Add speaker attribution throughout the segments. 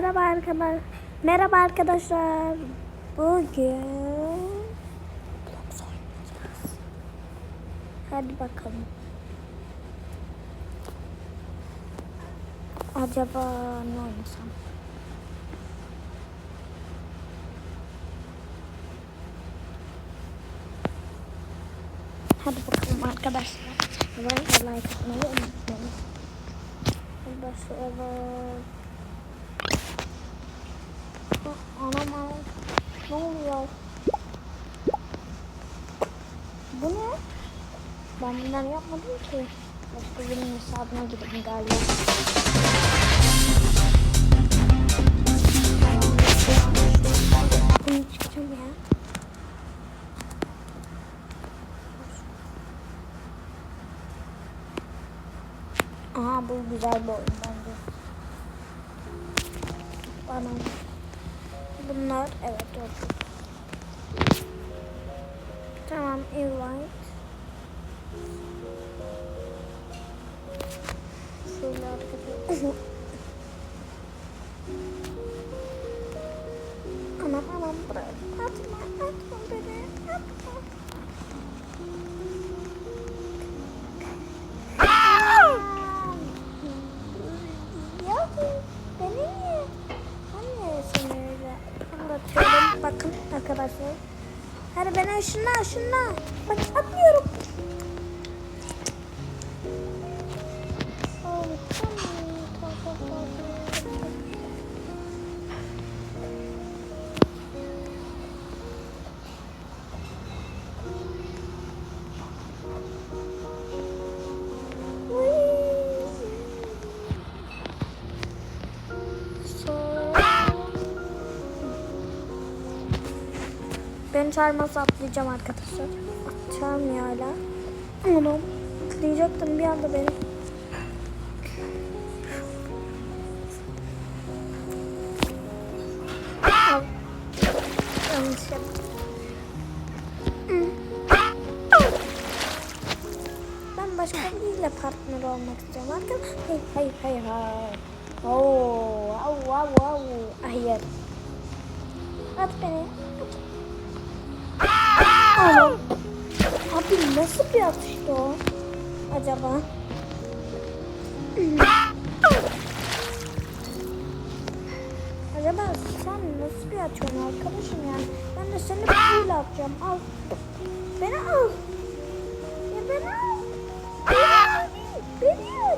Speaker 1: Merhaba arkadaşlar. Merhaba arkadaşlar. Bugün Roblox oynayacağız. Hadi bakalım. Acaba ne oynasam? Hadi bakalım arkadaşlar. Like atmayı unutmayın. Başlayalım. Anam anam. Ne oluyor? Bu ne? Ben bunları yapmadım ki. Başka birinin hesabına girdim galiba. Bunu çıkacağım ya. Aha bu güzel bir oyun bence. Bana. Bunlar evet doğru. Tamam invite. Şöyle arkadaşlar. anam anam bırak. Atma atma beni. Atma. Işınla ışınla. Bak atmıyorum. Çağırmazsa atlayacağım arkadaşlar. Çağırmıyor hala. Anam. Atlayacaktım bir anda beni. Anam. Abi nasıl bir atıştı o? Acaba? Acaba sen nasıl bir atıyorsun arkadaşım yani? Ben de seni böyle atacağım. Al. Beni al. Ya beni al. Beni al.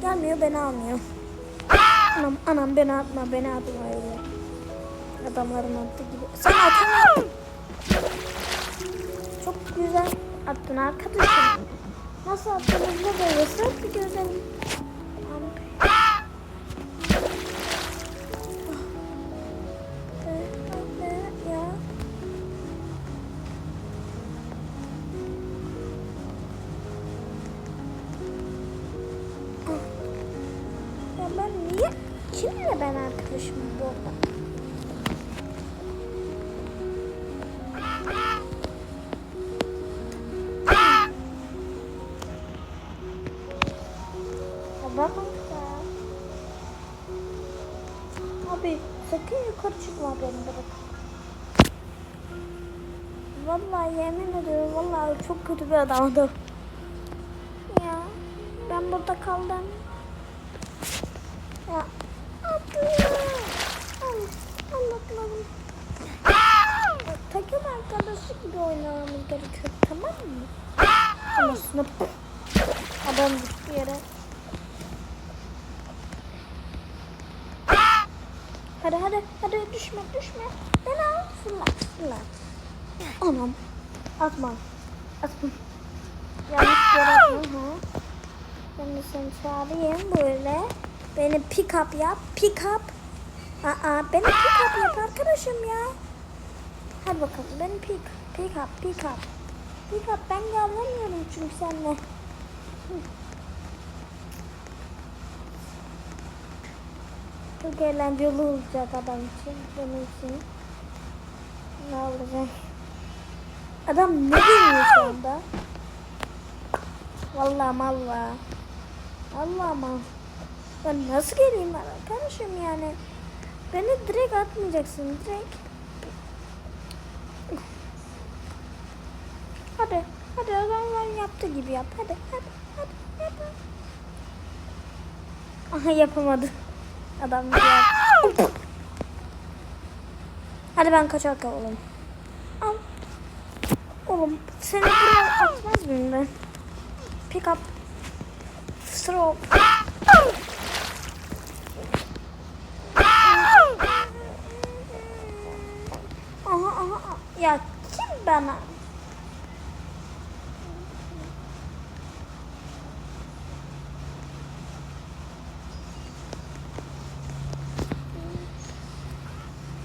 Speaker 1: Gelmiyor beni almıyor. Anam anam beni atma beni atma öyle. Adamların attığı gibi. Sen atma. Çok güzel attın arkadaşım. Nasıl attığınızda da yasak bir görelim. Vallahi yemin ediyorum vallahi çok kötü bir adamdı. Ya ben burada kaldım. Ya anlatmadım. Takım arkadaşı gibi oynamamız gerekiyor tamam mı? Ama sınıf adam düştü yere. Hadi hadi hadi düşme düşme. Beni al fırlat fırlat. Anam. Atma. Atma. Yanlış yere atma. Ben de seni çağırayım böyle. Beni pick up yap. Pick up. Aa, beni pick up yap arkadaşım ya. Hadi bakalım beni pick, pick up, pick up. Pick up ben gelemiyorum çünkü seninle. Hı. Çok eğlenceli olacak adam için, benim için. Ne olacak? Adam ne bilmiyor şu anda? Vallahi malla. Allah'ıma. Ben nasıl geleyim arkadaşım yani? Beni direkt atmayacaksın direkt. Hadi. Hadi adamlar yaptı gibi yap. Hadi. Hadi. Hadi. Hadi. Aha yapamadı. Adam yaptı. Hadi ben kaçar oğlum. Oğlum seni buraya atmaz mıyım ben? Pick up. Throw. Aha aha. Ya kim bana?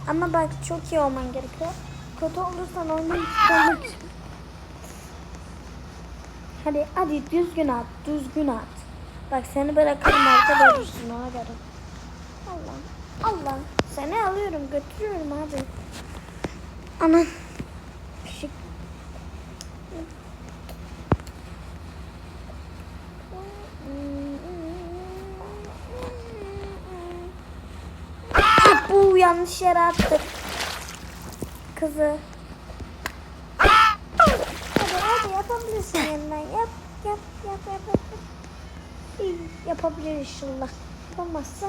Speaker 1: Ama bak çok iyi olman gerekiyor. Kötü olursan oyunu istemek. Hadi hadi düzgün at, düzgün at. Bak seni bırakırım orada görürsün ona göre. Allah, Allah. Seni alıyorum, götürüyorum hadi. Aman. Şık. Bu yanlış yere attık. Kızı. Hadi hadi yapabilirsin yeniden. Yap yap yap yap. İyi, yapabilir inşallah. Yapamazsa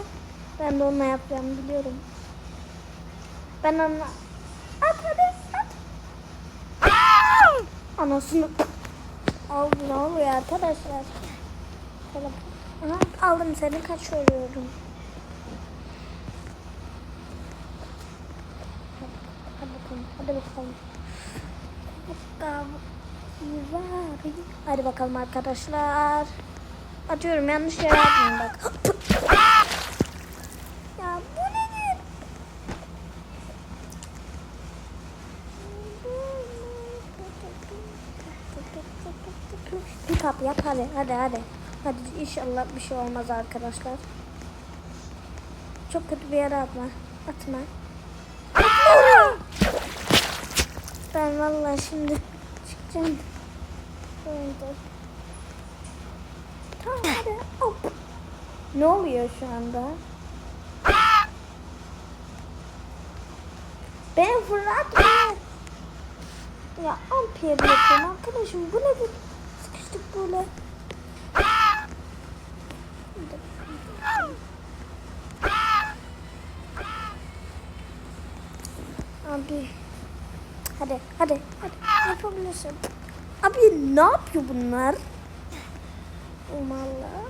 Speaker 1: ben de onunla yapacağımı biliyorum. Ben onunla... At hadi at. Anasını... Aldı ne oluyor arkadaşlar? Aha, aldım seni kaçırıyorum. Hadi bakalım, hadi bakalım. Bakalım. Hadi bakalım arkadaşlar. Atıyorum yanlış yere atmayın bak. ya bu nedir? Pick up yap hadi hadi hadi. Hadi inşallah bir şey olmaz arkadaşlar. Çok kötü bir yere atma. Atma. Atma. Ben vallahi şimdi çıkacağım. Tamam hadi. Hop. Ne oluyor şu anda? Ben fırlatma. Ya ampiyer yapıyorum arkadaşım. Bu ne bu? Sıkıştık böyle. Abi. Hadi, hadi, hadi. Yapabilirsin. Abi ne yapıyor bunlar? Valla.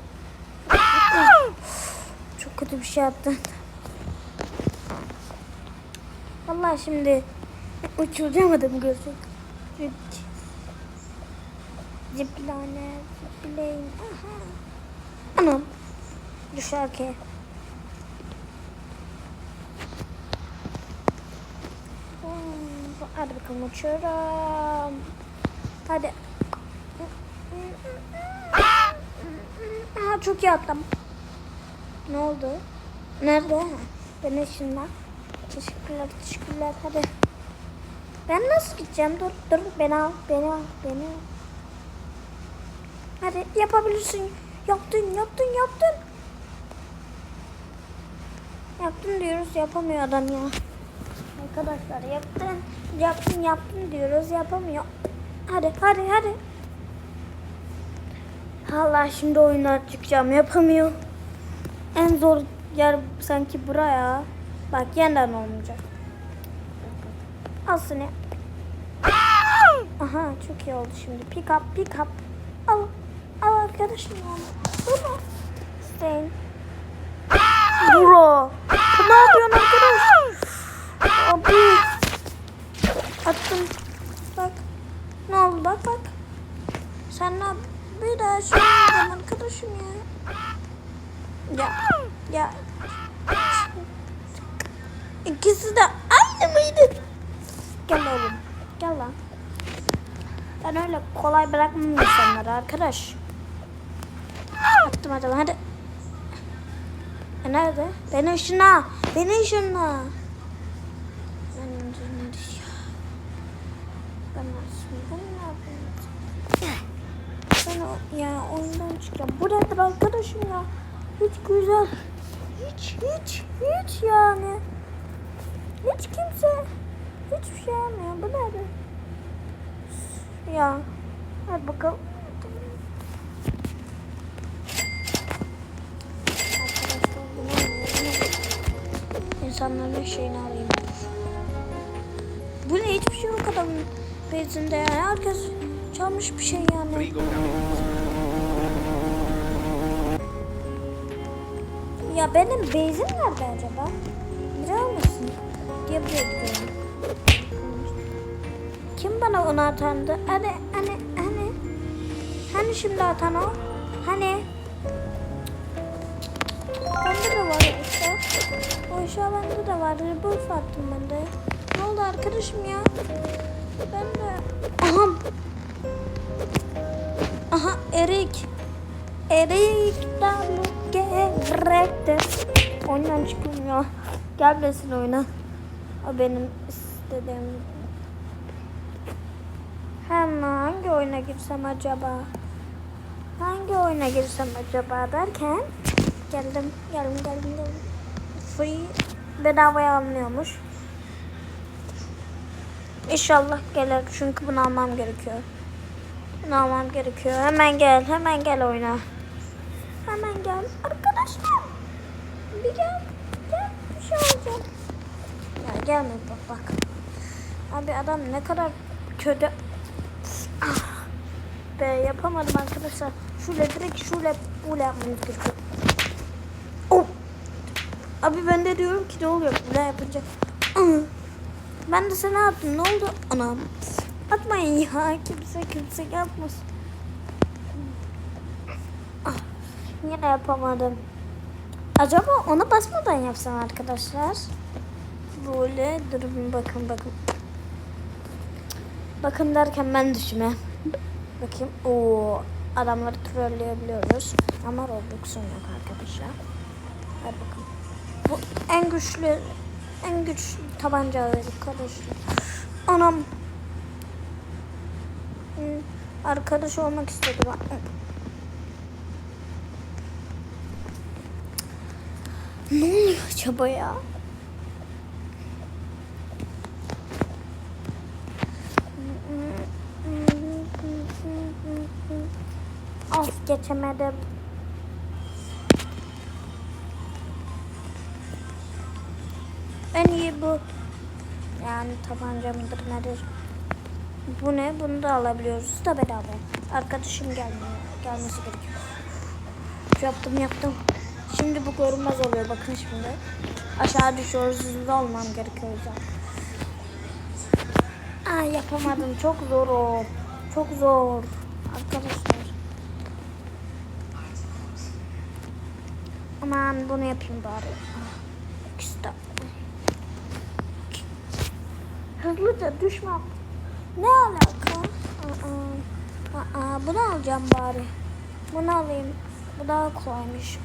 Speaker 1: Çok kötü bir şey yaptın. Vallahi şimdi uçuracağım adamı görsek. Ziplane, zipleyin. Anam. Düşer ki. Hadi bakalım uçuyorum. Hadi. Aha çok iyi attım. Ne oldu? Nerede? Ha, Ben ışınla. Teşekkürler, teşekkürler. Hadi. Ben nasıl gideceğim? Dur, dur. Beni al, beni al, beni al. Hadi yapabilirsin. Yaptın, yaptın, yaptın. Yaptın diyoruz, yapamıyor adam ya. Arkadaşlar yaptın, yaptın, yaptın diyoruz, yapamıyor. Hadi, hadi, hadi. Allah şimdi oyundan çıkacağım yapamıyor. En zor yer sanki buraya. Bak yeniden olmayacak. Al seni. Aha çok iyi oldu şimdi. Pick up pick up. Al. Al arkadaşım ya. Bro. Stay. Bro. Ne yapıyorsun arkadaş? Abi. Attım. Bak. Ne oldu bak bak. Sen ne yap- Daha söyleyeceğim arkadaşım ya. Ya. Ya. İkisi de aynı mıydı? Gel oğlum. Gel lan. Ben öyle kolay bırakmam insanları arkadaş. Attım adamı hadi. E nerede? Beni ışınla. Beni ışınla. Ben ışınla düşüyor. Ben nasıl? Ben ne yapayım? Ben ya oyundan çıkacağım. Bu nedir arkadaşım ya? Hiç güzel. Hiç hiç hiç yani. Hiç kimse hiçbir şey yapmıyor. Bu nedir? Ya. Hadi bakalım. İnsanların şeyini alayım. Bu ne hiçbir şey yok adamın bezinde yani. Herkes çalmış bir şey yani. Ya benim bezim nerede acaba? Biliyor musun? Diye gidiyorum. Kim bana onu atandı? Hani, hani, hani? Hani şimdi atan o? Hani? Bende de var işte. O eşya bende de var. Rebuff attım ben de. Ne oldu arkadaşım ya? Ben de... Aha! Erik. Erik'ten gerekti. Oyundan çıkmıyor. Gelmesin oyuna. O benim istediğim. Hem hangi oyuna girsem acaba? Hangi oyuna girsem acaba derken geldim, geldim, geldim, geldim. Free bedavaya alınıyormuş. İnşallah gelir çünkü bunu almam gerekiyor. Bunu almam gerekiyor. Hemen gel, hemen gel oyna. Hemen gel. Arkadaşlar. Bir gel. Gel. Bir şey olacak. Ya gelme bak bak. Abi adam ne kadar kötü. Ah. Be yapamadım arkadaşlar. Şöyle direkt şöyle böyle yapmamız gerekiyor. Oh. Abi ben de diyorum ki ne oluyor böyle yapınca. Ben de sana attım. Ne oldu? Anam. Atmayın ya. Kimse kimse yapmasın. Ah, yine yapamadım. Acaba ona basmadan yapsam arkadaşlar. Böyle durun bakın bakın. Bakın derken ben düşme. Bakayım. Oo, adamları trolleyebiliyoruz. Ama Roblox'un yok arkadaşlar. Hadi bakalım. Bu en güçlü en güçlü tabanca arkadaşlar. Anam. Arkadaş olmak istedi bak. Ne oluyor acaba ya? Of geçemedim. En iyi bu. Yani tabanca mıdır nedir? Bu ne? Bunu da alabiliyoruz da bedava. Arkadaşım gelmiyor. Gelmesi gerekiyor. Yaptım yaptım. Şimdi bu görünmez oluyor. Bakın şimdi. Aşağı düşüyoruz. Hızlı olmam gerekiyor yüzden. Ay yapamadım. Çok zor o. Çok zor. Arkadaşlar. Aman bunu yapayım bari. İşte. Hızlıca düşme. Ne alaka? Aa, aa, bunu alacağım bari. Bunu alayım. Bu daha kolaymış.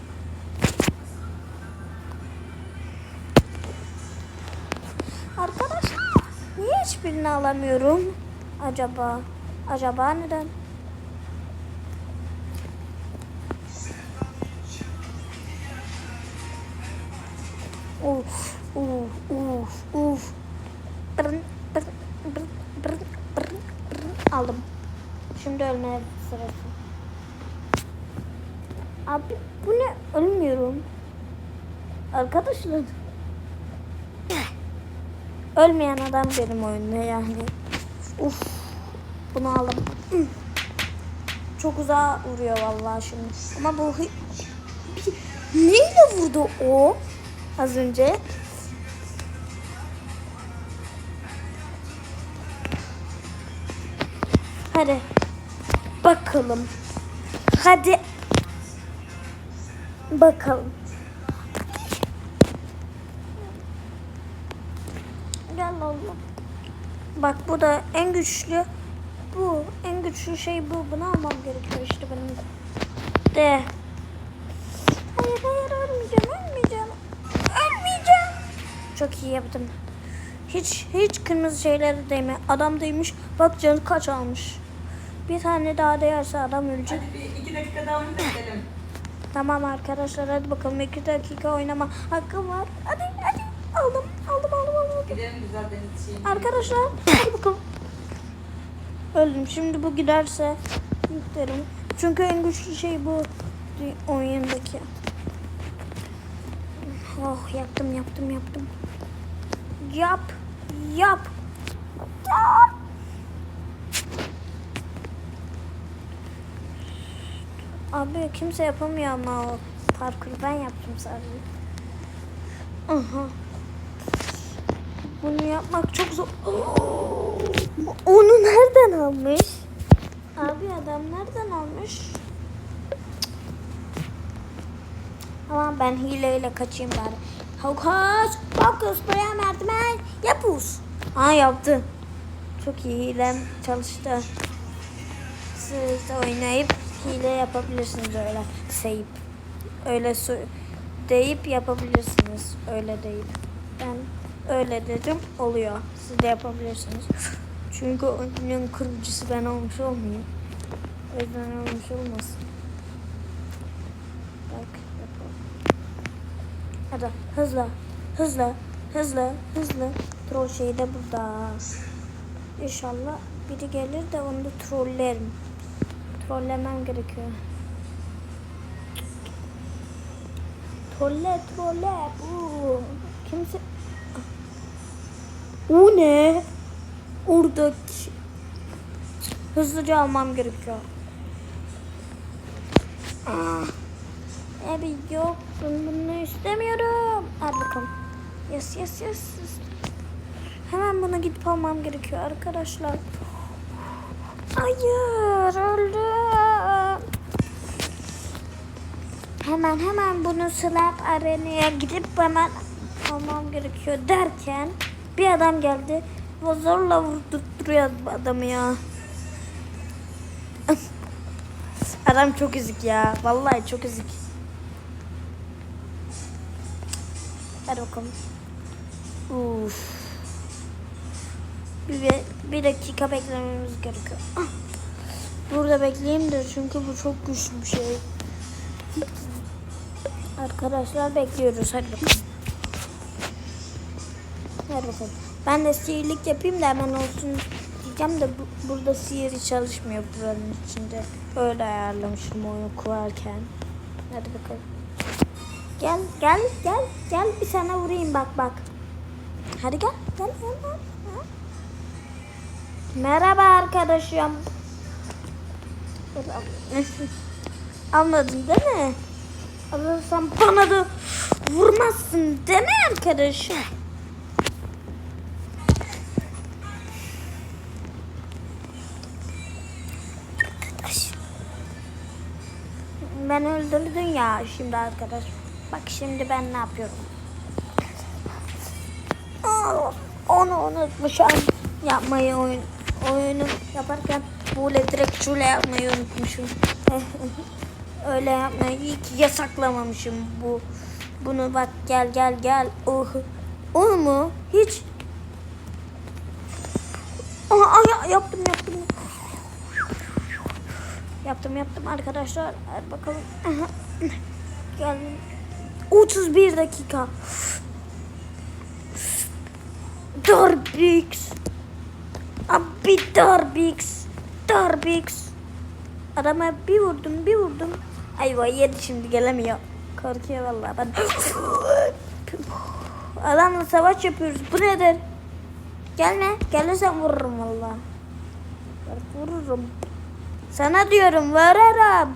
Speaker 1: Arkadaşlar niye hiçbirini alamıyorum? Acaba? Acaba neden? Uf, uf, uf, uf. Brın, brın, brın, brın, brın, brın. Aldım. Şimdi ölme sırası. Abi bu ne? Ölmüyorum. Arkadaşlar. Ölmeyen adam benim oyunda yani. Uf. Bunu aldım. Çok uzağa vuruyor vallahi şimdi. Ama bu neyle vurdu o az önce? Hadi. Bakalım. Hadi. Bakalım. Gel oğlum. Bak bu da en güçlü. Bu en güçlü şey bu. Bunu almam gerekiyor işte benim de. Hayır hayır ölmeyeceğim ölmeyeceğim. Ölmeyeceğim. Çok iyi yaptım. Hiç hiç kırmızı şeylere değme. Adam değmiş. Bak canı kaç almış. Bir tane daha değerse adam ölecek.
Speaker 2: Hadi bir iki dakika daha mı bekleyelim?
Speaker 1: Tamam arkadaşlar hadi bakalım 2 dakika oynama hakkım var. Hadi hadi aldım aldım.
Speaker 2: Gidelim güzel deniz şeyine.
Speaker 1: Arkadaşlar hadi bakalım. Öldüm. Şimdi bu giderse yüklerim. Çünkü en güçlü şey bu oyundaki. Oh yaptım yaptım yaptım. Yap. Yap. Yap. Abi kimse yapamıyor ama o parkuru ben yaptım sadece. Aha. Bunu yapmak çok zor. Onu nereden almış? Abi adam nereden almış? Ama ben hileyle kaçayım bari. Hokus pokus buraya merdiven yapuz. Ha yaptı. Çok iyi hilem çalıştı. Siz de oynayıp hile yapabilirsiniz öyle sayıp. Öyle so- deyip yapabilirsiniz. Öyle deyip. Ben öyle dedim oluyor. Siz de yapabilirsiniz. Çünkü oyunun kurucusu ben olmuş olmayayım. O yüzden olmuş olmasın. Bak yapalım. Hadi hızlı. Hızlı. Hızlı. Hızlı. Troll şey de burada. İnşallah biri gelir de onu da trollerim. Trollemem gerekiyor. Trolle trolle. Bu. Kimse... O ne? Oradaki... Hızlıca almam gerekiyor. Ah. Abi yok ben bunu istemiyorum. Al bakalım. Yes yes yes. yes. Hemen bunu gidip almam gerekiyor arkadaşlar. Hayır öldüm. Hemen hemen bunu slap arenaya gidip hemen almam gerekiyor derken bir adam geldi zorla vurdurtuyor adamı ya. Adam çok ezik ya. Vallahi çok ezik. Hadi bakalım. Uf. Bir, bir dakika beklememiz gerekiyor. Ah. Burada bekleyeyim de çünkü bu çok güçlü bir şey. Arkadaşlar bekliyoruz. Hadi bakalım. Hadi bakalım. Ben de sihirlik yapayım da hemen olsun diyeceğim de bu, burada sihir çalışmıyor buranın içinde. Öyle ayarlamışım oyunu kurarken. Hadi bakalım. Gel gel gel gel bir sana vurayım bak bak. Hadi gel gel gel. gel. Ha? Merhaba arkadaşım. Anladın değil mi? Alırsan bana da vurmazsın değil mi arkadaşım? Ben öldürdün ya şimdi arkadaş. Bak şimdi ben ne yapıyorum? Onu unutmuşum. Yapmayı oyun, oyunu yaparken böyle direkt şöyle yapmayı unutmuşum. Öyle yapmayı ki yasaklamamışım bu. Bunu bak gel gel gel. Oh. Onu mu? Hiç. Aha, aha, yaptım yaptım. Yaptım yaptım arkadaşlar. Hadi bakalım. Geldim. 31 dakika. Darbix. Abi Darbix. Darbix. Adama bir vurdum bir vurdum. Ayva yedi şimdi gelemiyor. Korkuyor vallahi ben. Adamla savaş yapıyoruz. Bu nedir? Gelme. Gelirsen vururum vallahi. Vururum. Sana diyorum vurarım.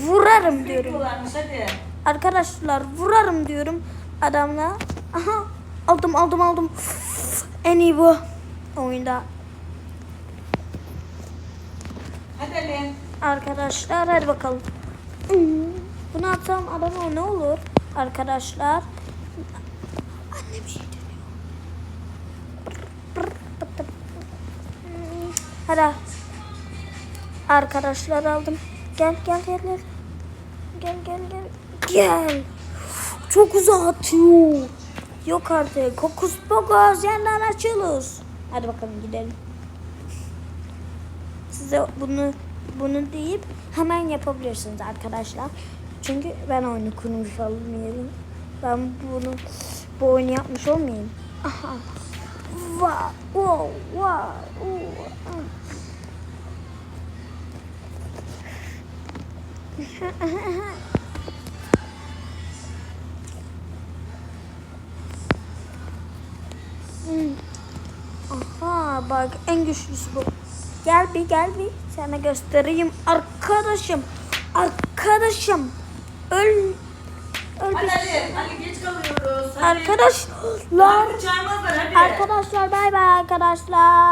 Speaker 1: Vurarım diyorum. Arkadaşlar vurarım diyorum adamla. Aha aldım aldım aldım. En iyi bu oyunda.
Speaker 2: Hadi Ali.
Speaker 1: Arkadaşlar hadi bakalım. Bunu atsam adama ne olur? Arkadaşlar. Annem şey dönüyor. Hadi. Arkadaşlar aldım. Gel gel gel gel. Gel gel gel. Gel. Çok uzağa atıyor. Yok artık. Kokus pokus yandan açılır. Hadi bakalım gidelim. size bunu bunu deyip hemen yapabilirsiniz arkadaşlar. Çünkü ben oyunu kurmuş olmayayım. Ben bunu bu oyunu yapmış olmayayım. Aha. Wow, wow, wow. wow. Aha bak en güçlüsü bu. Gel bir gel bir sana göstereyim arkadaşım. Arkadaşım. Öl. Öl
Speaker 2: Hadi Ali. Ali geç kalıyoruz. Hadi.
Speaker 1: Arkadaşlar.
Speaker 2: Hadi hadi.
Speaker 1: Arkadaşlar bay bay arkadaşlar.